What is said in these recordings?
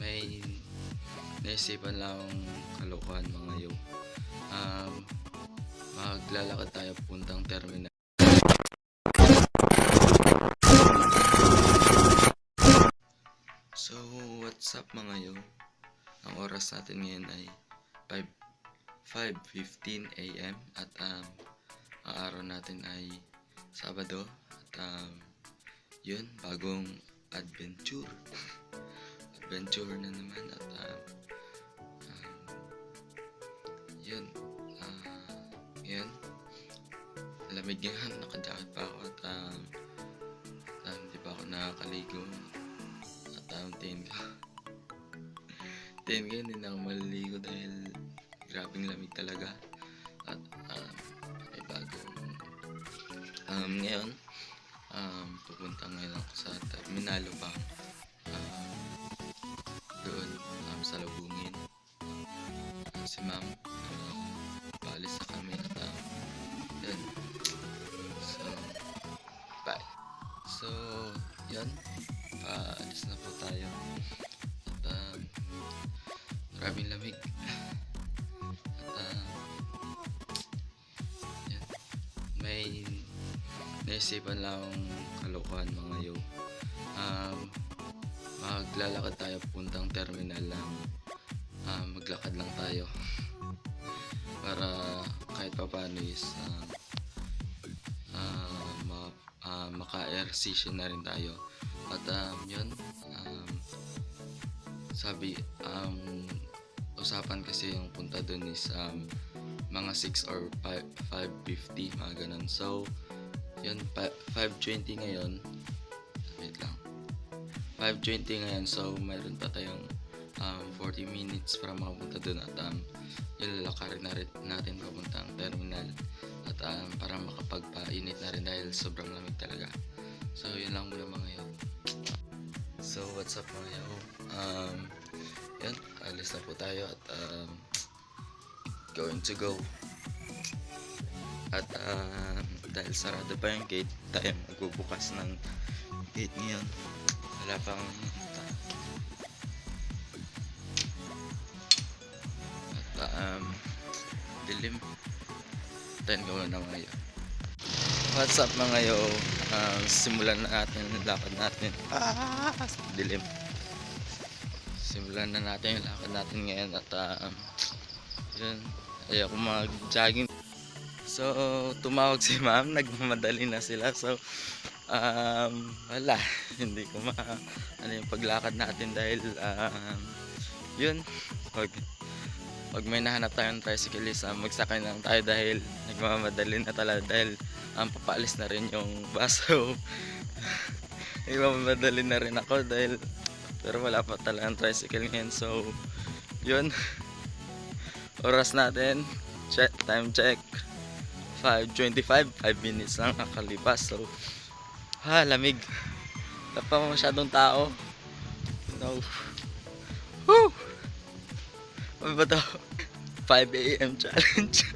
may naisipan lang kalokohan mga yo. Um, maglalakad tayo puntang terminal. So, what's up mga yo? Ang oras natin ngayon ay 5 5.15 a.m. at um, ang araw natin ay Sabado at um, yun, bagong adventure. adventure na naman at um, um, yun, ah, yun, lamig nga, nakajakit pa ako at um, um, di pa ako nakakaligo? At um, tingin ko tingin ko hindi na ako maliligo dahil grabing lamig talaga. At um, may bagong um, ngayon um, pupunta ngayon ako sa terminalo pa maraming lamig at um, yun may naisipan lang akong kalokohan mga yo. Um, maglalakad tayo puntang terminal lang. Um, maglakad lang tayo. Para kahit pa paano is um, ah, ma, maka-air session na rin tayo. At um, yun, um, sabi, um, usapan kasi yung punta dun is um, mga 6 or 5, 5.50, mga ganun. So, yun, pa- 5.20 ngayon. Wait lang. 5.20 ngayon, so mayroon pa tayong um, 40 minutes para makapunta dun at um, yun, lalakarin na rin natin papuntang terminal at um, para makapagpainit na rin dahil sobrang lamig talaga. So, yun lang muna mga yun. So, what's up mga yo? Um, yun, alis na po tayo at um, going to go. At um, dahil sarado pa yung gate, tayo magbubukas ng gate ngayon. Wala pang at um, dilim. Tayo ko na mga yo. What's up mga yo? Um, simulan na natin lakad natin. Ah, dilim. Simulan na natin yung lakad natin ngayon at um, yun, ayoko mag-jogging. So, tumawag si ma'am, nagmamadali na sila. So, um, wala, hindi ko ma, ano yung paglakad natin dahil, um, yun, pag, pag may nahanap tayong tricyclist, um, magsakay lang tayo dahil nagmamadali na talaga dahil um, papaalis na rin yung bus. So, nagmamadali na rin ako dahil, pero wala pa talagang tricycle ngayon. So, yun, oras natin, check, time check, 5.25, 5 minutes lang nakalipas. So, ha, lamig. Pa masyadong tao. No. Woo! Ano ba to? 5 a.m. challenge.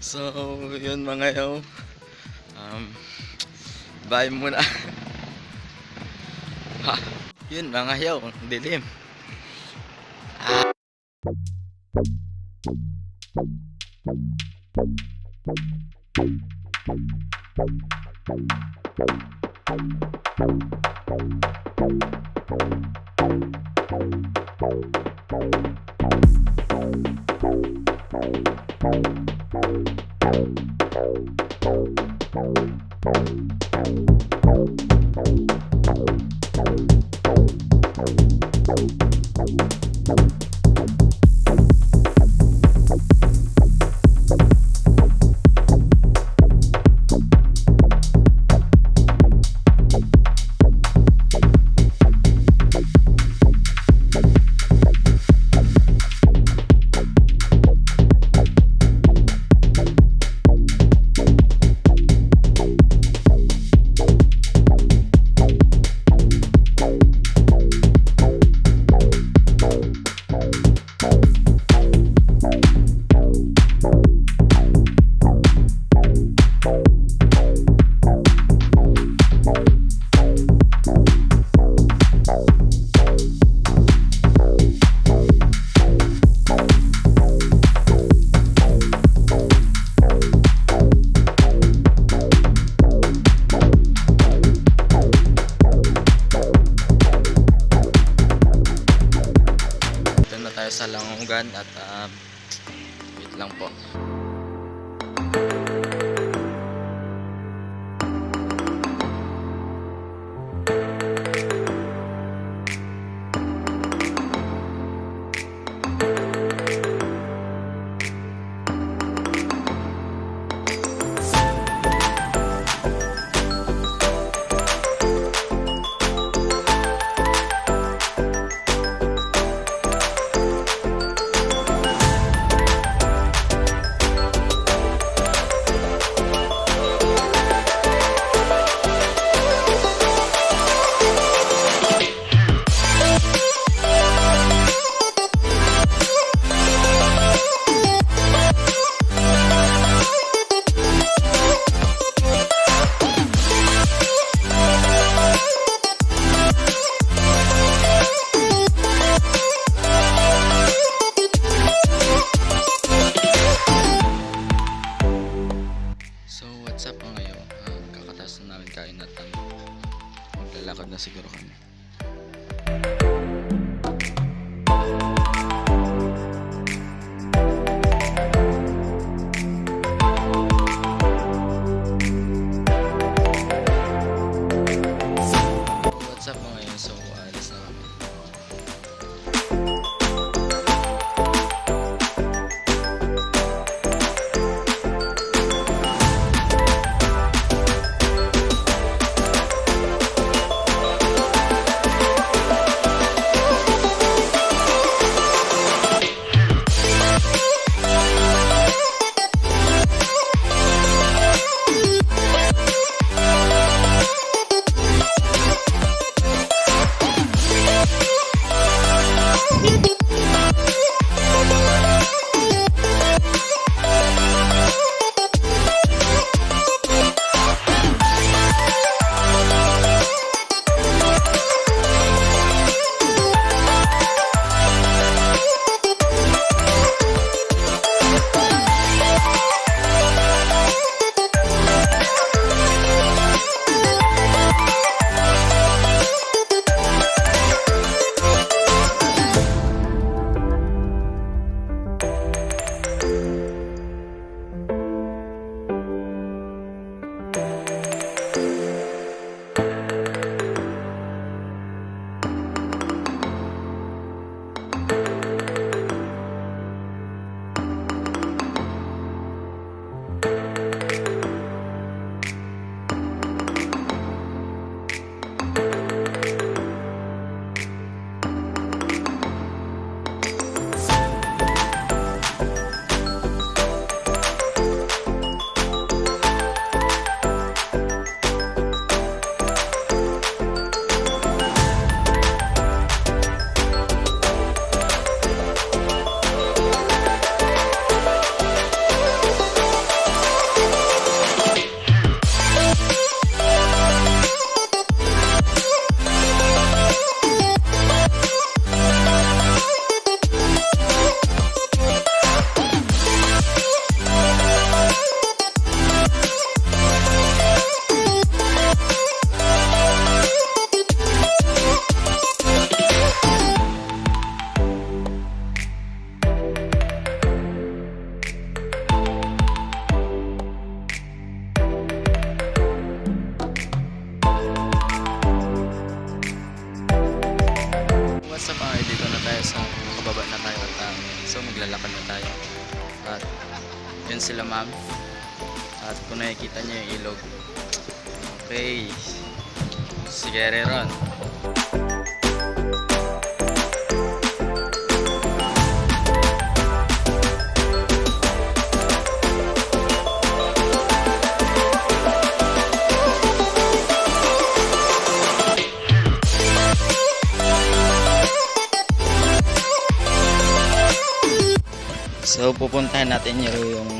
so, yun mga yo. Um, Bye muna. ha, yun mga hiyaw, dilim. Ah. So maglalakad na tayo. At yun sila ma'am. At kung nakikita niyo yung ilog. Okay. Sige Reron So pupuntahan natin yung, yung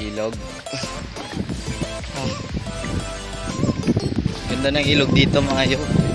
ilog. Ah. Ganda ng ilog dito mga yo.